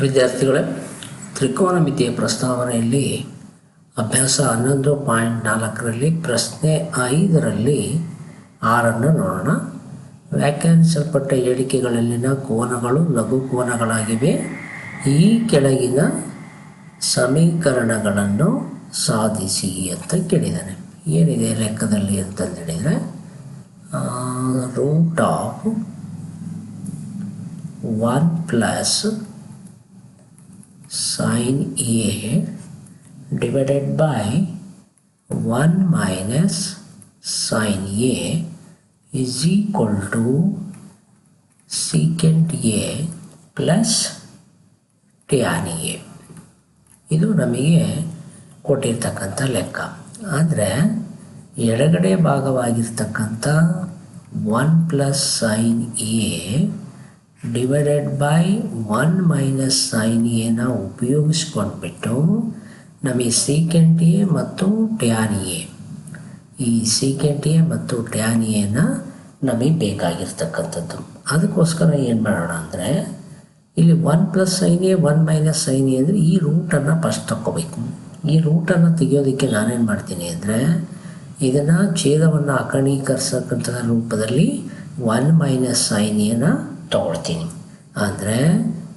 ವಿದ್ಯಾರ್ಥಿಗಳೇ ತ್ರಿಕೋನಮಿತಿಯ ಪ್ರಸ್ತಾವನೆಯಲ್ಲಿ ಅಭ್ಯಾಸ ಹನ್ನೊಂದು ಪಾಯಿಂಟ್ ನಾಲ್ಕರಲ್ಲಿ, ಪ್ರಶ್ನೆ ಐದರಲ್ಲಿ ಆರನ್ನು ನೋಡೋಣ. ವ್ಯಾಖ್ಯಾನಿಸಲ್ಪಟ್ಟ ಹೇಳಿಕೆಗಳಲ್ಲಿನ ಕೋನಗಳು ಲಘು ಕೋನಗಳಾಗಿವೆ. ಈ ಕೆಳಗಿನ ಸಮೀಕರಣಗಳನ್ನು ಸಾಧಿಸಿ ಅಂತ ಕೇಳಿದ್ದಾನೆ. ಏನಿದೆ ಲೆಕ್ಕದಲ್ಲಿ ಅಂತಂದೇಳಿದರೆ root of one plus sin A divided by 1 minus sin A is equal to secant A plus tan A ಇದು ನಮಗೆ ಕೊಟ್ಟಿರ್ತಕ್ಕಂಥ ಲೆಕ್ಕ ಆದರೆ ಎಡಗಡೆ ಭಾಗವಾಗಿರ್ತಕ್ಕಂಥ one plus sine A divided by one minus sine ಎನ ಉಪಯೋಗಿಸ್ಕೊಂಡ್ಬಿಟ್ಟು ನಮಗೆ ಸೀಕೆಂಟ್ ಎ ಮತ್ತು ಟ್ಯಾನ್ ಎ ಈ ಸೀಕೆಂಟ್ ಎ ಮತ್ತು ಟ್ಯಾನ್ ಎನ ನಮಗೆ ಬೇಕಾಗಿರ್ತಕ್ಕಂಥದ್ದು. ಅದಕ್ಕೋಸ್ಕರ ಏನು ಮಾಡೋಣ ಅಂದರೆ, ಇಲ್ಲಿ one plus sine A one minus sine A ಅಂದರೆ ಈ ರೂಟನ್ನು ಫಸ್ಟ್ ತಗೋಬೇಕು ಈ ರೂಟನ್ನು ತೆಗೆಯೋದಕ್ಕೆ ನಾನೇನು ಮಾಡ್ತೀನಿ ಅಂದರೆ, ಇದನ್ನು ಛೇದವನ್ನು ಅಕರ್ಣೀಕರಿಸಕ್ಕಂಥ ರೂಪದಲ್ಲಿ ಒನ್ ಮೈನಸ್ ಸೈನ್ ಎನ ತಗೊಳ್ತೀನಿ ಅಂದರೆ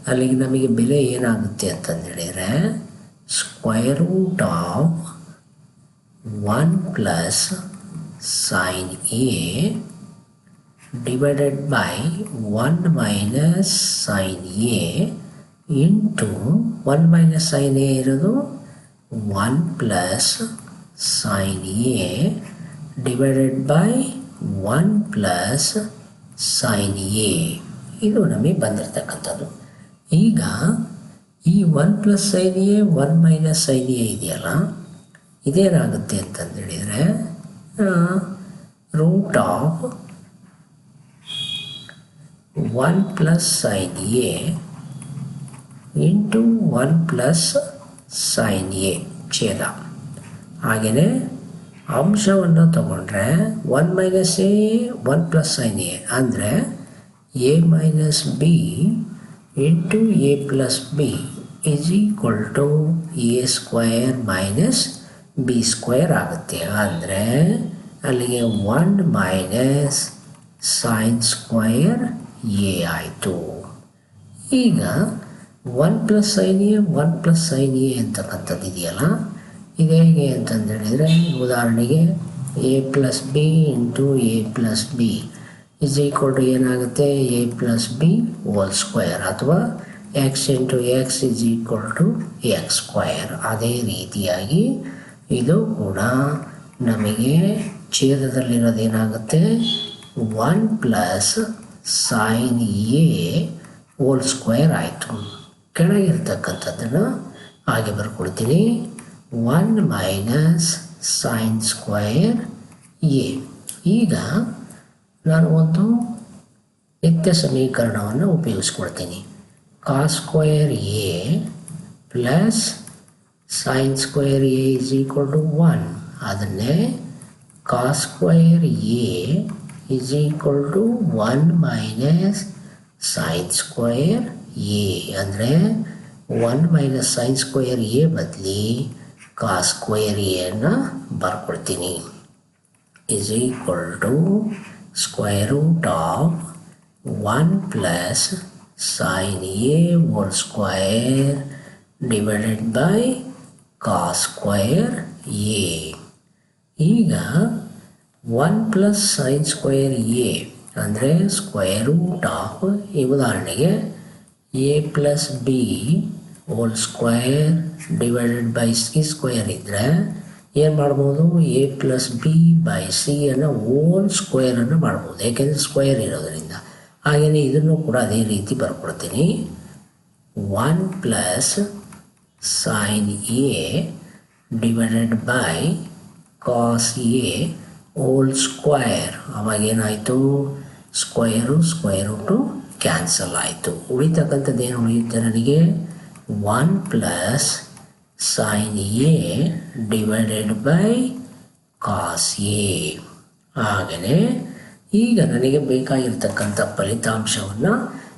ಅಲ್ಲಿಗೆ ನಮಗೆ ಬೆಲೆ ಏನಾಗುತ್ತೆ ಅಂತಂದೇಳಿದರೆ square root of one plus sine A divided by one minus sine A into one minus sine A ಇರೋದು one plus sine A divided by one plus sine A ಇದು ನಮಗೆ ಬಂದಿರತಕ್ಕಂಥದ್ದು. ಈಗ ಈ one plus A one minus A ಇದೆಯಲ್ಲ, ಇದೇನಾಗುತ್ತೆ ಅಂತಂದೇಳಿದರೆ root of one plus sine A into one plus sine A ಛೇದ. ಹಾಗೆಯೇ ಅಂಶವನ್ನು ತಗೊಂಡ್ರೆ one minus A one plus sine A ಅಂದರೆ A minus B into a plus b is equal to A square minus B square ಆಗುತ್ತೆ. ಅಂದರೆ ಅಲ್ಲಿಗೆ one minus sine square A ಆಯಿತು. ಈಗ one plus sine A one plus sine A ಅಂತಕ್ಕಂಥದ್ದು ಇದೆಯಲ್ಲ ಇದು ಹೇಗೆ ಅಂತಂದೇಳಿದರೆ, ಉದಾಹರಣೆಗೆ A plus B into A plus B is equal to ಏನಾಗುತ್ತೆ? A plus B whole square ಅಥವಾ X into X is equal to X square ಅದೇ ರೀತಿಯಾಗಿ ಇದು ಕೂಡ ನಮಗೆ ಛೇದದಲ್ಲಿರೋದೇನಾಗುತ್ತೆ? One plus sine A whole square ಆಯಿತು. ಕೆಳಗಿರ್ತಕ್ಕಂಥದ್ದನ್ನು ಹಾಗೆ ಬರ್ಕೊಳ್ತೀನಿ one minus sine square A ಈಗ ನಾನು ಒಂದು ನಿತ್ಯ ಸಮೀಕರಣವನ್ನು ಉಪಯೋಗಿಸ್ಕೊಳ್ತೀನಿ. Cos square A plus sine square A is equal to one ಅದನ್ನೇ cos square A is equal to one minus sine square A ಅಂದರೆ one minus sine square A ಬದಲಿ cos square ಎನ್ನು ಬರ್ಕೊಡ್ತೀನಿ. Is equal to square root of one plus sine A whole square divided by cos square A ಈಗ one plus sine square A ಅಂದರೆ square root of ಈ ಉದಾಹರಣೆಗೆ A plus B whole square divided by C square ಇದ್ದರೆ ಏನು ಮಾಡ್ಬೋದು? A plus B by C ಅನ್ನು whole ಸ್ಕ್ವೇರನ್ನು ಮಾಡ್ಬೋದು. ಯಾಕೆಂದರೆ ಸ್ಕ್ವೇರ್ ಇರೋದರಿಂದ. ಹಾಗೆಯೇ ಇದನ್ನು ಕೂಡ ಅದೇ ರೀತಿ ಬರ್ಕೊಡ್ತೀನಿ. One plus sine A divided by cos A whole square ಅವಾಗೇನಾಯಿತು square square two cancel ಆಯಿತು. ಉಳಿತಕ್ಕಂಥದ್ದು ಏನು ಉಳಿಯುತ್ತೆ ನನಗೆ? One plus sine A divided by cos A ಹಾಗೆಯೇ ಈಗ ನನಗೆ ಬೇಕಾಗಿರ್ತಕ್ಕಂಥ ಫಲಿತಾಂಶವನ್ನು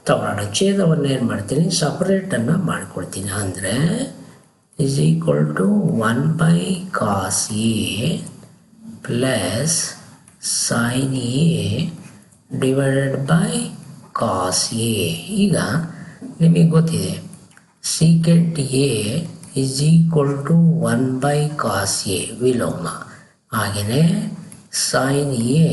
ತಗೊಳ್ಳೋಣ. ಛೇದವನ್ನು ಏನು ಮಾಡ್ತೀನಿ? ಸಪ್ರೇಟನ್ನು ಮಾಡಿಕೊಡ್ತೀನಿ. ಅಂದರೆ is equal to one by cos A plus sine A divided by cos A ಈಗ ನಿಮಗೆ ಗೊತ್ತಿದೆ. Secant A is equal to one by cos A ವಿಲೋಮ. ಹಾಗೆಯೇ sine A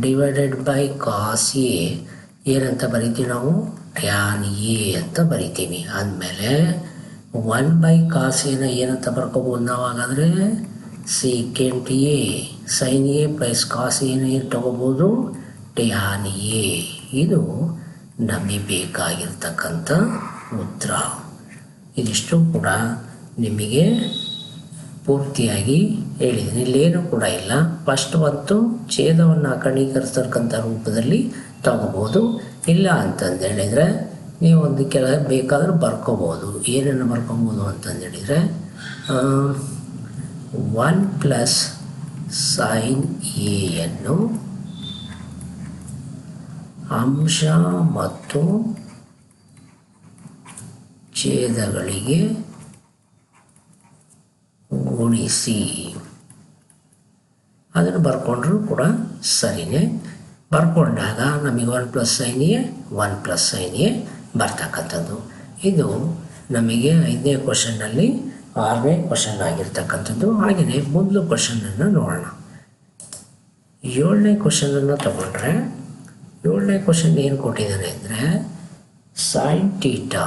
divided by cos A ಏನಂತ ಬರಿತೀವಿ ನಾವು? ಟ್ಯಾನ್ ಎ ಅಂತ ಬರಿತೀವಿ. ಅಂದಮೇಲೆ ಒನ್ ಬೈ ಕಾಸ್ ಎನ ಏನಂತ ಬರ್ಕೋಬೋದು ನಾವು ಹಾಗಾದರೆ? Secant A sine A plus cos ಎನ ಏನು ತಗೋಬೋದು ಟ್ಯಾನ್ ಎ ಇದು ನಮಗೆ ಬೇಕಾಗಿರ್ತಕ್ಕಂಥ ಉತ್ತರ. ಇದಿಷ್ಟು ಕೂಡ ನಿಮಗೆ ಪೂರ್ತಿಯಾಗಿ ಹೇಳಿದ್ದೀನಿ. ಇಲ್ಲೇನು ಕೂಡ ಇಲ್ಲ. ಫಸ್ಟ್ ಮತ್ತು ಛೇದವನ್ನು ಕಣೀಕರಿಸ್ತಕ್ಕಂಥ ರೂಪದಲ್ಲಿ ತಗೋಬೋದು ಇಲ್ಲ ಅಂತಂದು ಹೇಳಿದರೆ ಒಂದು ಕೆಲ ಬೇಕಾದರೂ ಬರ್ಕೋಬೋದು ಏನನ್ನು ಬರ್ಕೋಬೋದು ಅಂತಂದು ಹೇಳಿದರೆ ಒನ್ ಪ್ಲಸ್ ಸೈನ್ ಎಯನ್ನು ಅಂಶ ಮತ್ತು ಛೇದಗಳಿಗೆ ಗುಣಿಸಿ ಅದನ್ನು ಬರ್ಕೊಂಡ್ರೂ ಕೂಡ ಸರಿಯೇ ಬರ್ಕೊಂಡಾಗ ನಮಗೆ ಒನ್ ಪ್ಲಸ್ ಸೈನಿಯೇ ಒನ್ ಪ್ಲಸ್ ಸೈನಿಯೇ ಬರ್ತಕ್ಕಂಥದ್ದು. ಇದು ನಮಗೆ ಐದನೇ ಕ್ವಶನ್ನಲ್ಲಿ ಆರನೇ ಕ್ವಶನ್ ಆಗಿರ್ತಕ್ಕಂಥದ್ದು. ಹಾಗೆಯೇ ಮೊದಲು ಕ್ವಶನನ್ನು ನೋಡೋಣ. ಏಳನೇ ಕ್ವಶನನ್ನು ತಗೊಂಡ್ರೆ, ಏಳನೇ ಕ್ವಶನ್ ಏನು ಕೊಟ್ಟಿದ್ದಾರೆ ಅಂದರೆ sine theta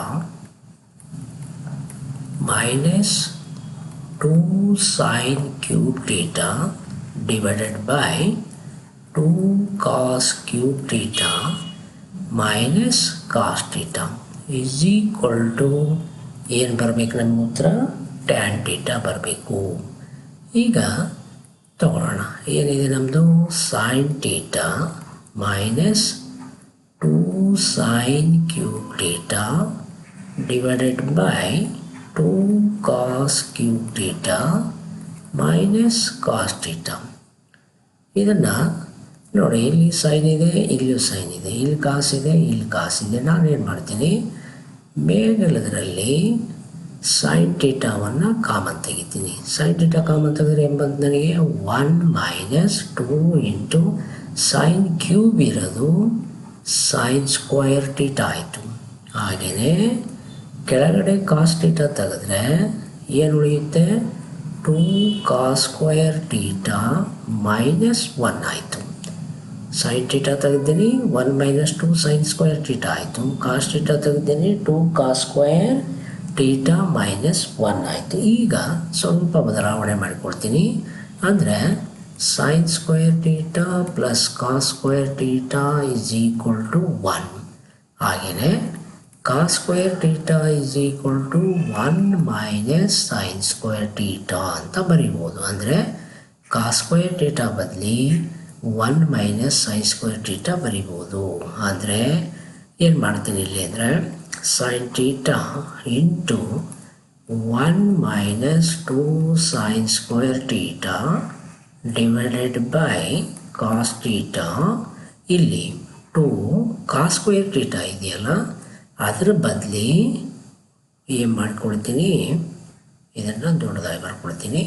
minus two sine cube theta divided by two cos cube theta minus cos theta is equal to ಏನು ಬರಬೇಕು ನಮ್ಮ ಉತ್ತರ? ಟ್ಯಾನ್ ಟೀಟಾ ಬರಬೇಕು. ಈಗ ತಗೊಳ್ಳೋಣ ಏನಿದೆ ನಮ್ಮದು sine theta minus two sine cube theta divided by two cos cube theta minus cos theta ಇದನ್ನು ನೋಡಿ, ಇಲ್ಲಿ ಸೈನ್ ಇದೆ, ಇಲ್ಲಿಯೂ ಸೈನ್ ಇದೆ, ಇಲ್ಲಿ ಕಾಸಿದೆ ಇಲ್ಲಿ ಕಾಸಿದೆ ನಾನೇನು ಮಾಡ್ತೀನಿ? ಮೇಗಲದರಲ್ಲಿ ಸೈನ್ ಟೀಟಾವನ್ನು ಕಾಮನ್ ತೆಗಿತೀನಿ. ಸೈನ್ ಟೀಟಾ ಕಾಮನ್ ತೆಗೆದ್ರೆ ಎಂಬತ್ತು ನನಗೆ? One minus two into sine cube ಇರೋದು ಸೈನ್ ಸ್ಕ್ವಯರ್ ಟೀಟಾ ಆಯಿತು. ಹಾಗೆಯೇ ಕೆಳಗಡೆ ಕಾಸ್ ಟೀಟಾ ತೆಗೆದ್ರೆ ಏನು ಉಳಿಯುತ್ತೆ? Two cos square theta minus one ಆಯಿತು. Sine theta ತೆಗೆದ್ದೀನಿ one minus two sine square theta ಆಯಿತು. Cos theta ತೆಗೆದ್ದೀನಿ two cos square theta minus one ಆಯಿತು. ಈಗ ಸ್ವಲ್ಪ ಬದಲಾವಣೆ ಮಾಡಿಕೊಡ್ತೀನಿ ಅಂದರೆ sine square theta plus cos square theta is equal to one ಹಾಗೆಯೇ cos square theta is equal to one minus sin square theta ಅಂತ ಬರಿಬೋದು. ಅಂದರೆ cos square theta ಬದಲಿ 1 minus sin square theta ಬರಿಬೋದು. ಅಂದರೆ ಏನು ಮಾಡ್ತೀನಿ ಇಲ್ಲಿ ಅಂದರೆ sine theta into one minus two sine square theta divided by cos theta ಇಲ್ಲಿ ಟು ಕಾಸ್ ಸ್ಕ್ವೇರ್ ಟೀಟಾ ಇದೆಯಲ್ಲ ಅದರ ಬದಲಿ ಏನು ಮಾಡ್ಕೊಳ್ತೀನಿ? ಇದನ್ನು ದೊಡ್ಡದಾಗಿ ಬರ್ಕೊಳ್ತೀನಿ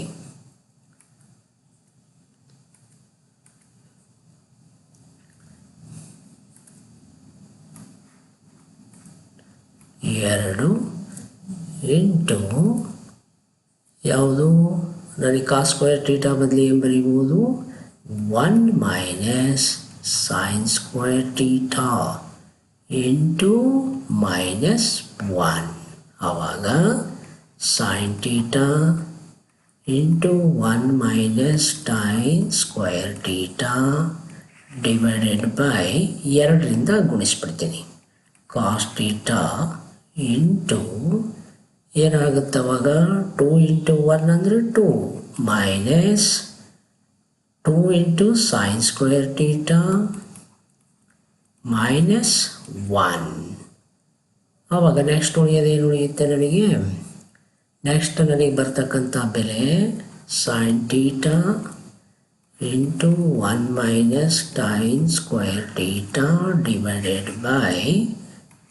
ಎರಡು ಎಂಟು ಯಾವುದು? ನನಗೆ ಕಾಸ್ ಸ್ಕ್ವೇರ್ ಟೀಟಾ ಬದಲಿ ಏನು ಬರೀಬೋದು one minus sine square theta into minus one ಆವಾಗ sine theta into one minus two sine square theta divided by ಎರಡರಿಂದ ಗುಣಿಸ್ಬಿಡ್ತೀನಿ. ಕಾಸ್ ಟೀಟಾ ಇಂಟು ಏನಾಗುತ್ತೆ ಅವಾಗ? ಟೂ ಇಂಟು ಒನ್ ಅಂದರೆ two minus two into sine square theta minus one ಆವಾಗ next ಉಳಿಯೋದೇನು ಉಳಿಯುತ್ತೆ ನನಗೆ? ನೆಕ್ಸ್ಟ್ ನನಗೆ ಬರ್ತಕ್ಕಂಥ ಬೆಲೆ sine theta into one minus two sine square theta divided by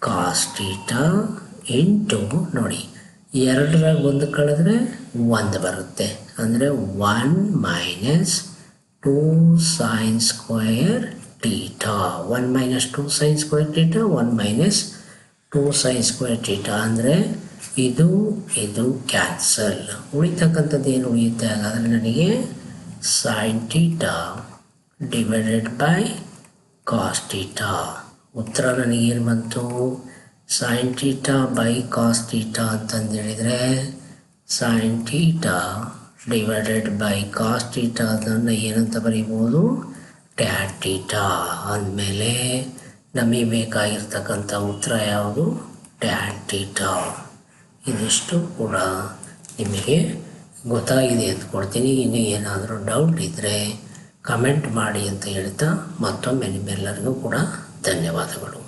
cos theta into ನೋಡಿ, ಎರಡರಾಗ ಒಂದು ಕಳೆದ್ರೆ ಒಂದು ಬರುತ್ತೆ. ಅಂದರೆ one minus two sine square theta one minus two sine square theta one minus two sine square theta ಅಂದರೆ ಇದು ಇದು ಕ್ಯಾನ್ಸಲ್ ಉಳಿತಕ್ಕಂಥದ್ದು ಏನು ಉಳಿಯುತ್ತೆ? ಹಾಗಾದರೆ ನನಗೆ sine theta divided by cos theta ಉತ್ತರ ನನಗೇನು ಬಂತು? ಸೈನ್ ಟೀಟಾ ಬೈ ಕಾಸ್ ಅಂತಂದು ಹೇಳಿದರೆ sine theta divided by cos theta ಅದನ್ನು ಏನಂತ ಬರೀಬೋದು ಟ್ಯಾನ್ ಟೀಟಾ ಅಂದಮೇಲೆ ನಮಗೆ ಬೇಕಾಗಿರ್ತಕ್ಕಂಥ ಉತ್ತರ ಯಾವುದು? ಟ್ಯಾನ್ ಟೀಟಾ ಇದಿಷ್ಟು ಕೂಡ ನಿಮಗೆ ಗೊತ್ತಾಗಿದೆ ಅಂತ ಕೊಡ್ತೀನಿ ಇನ್ನು ಏನಾದರೂ ಡೌಟ್ ಇದ್ದರೆ ಕಮೆಂಟ್ ಮಾಡಿ ಅಂತ ಹೇಳ್ತಾ ಮತ್ತೊಮ್ಮೆ ನಿಮ್ಮೆಲ್ಲರಿಗೂ ಕೂಡ ಧನ್ಯವಾದಗಳು.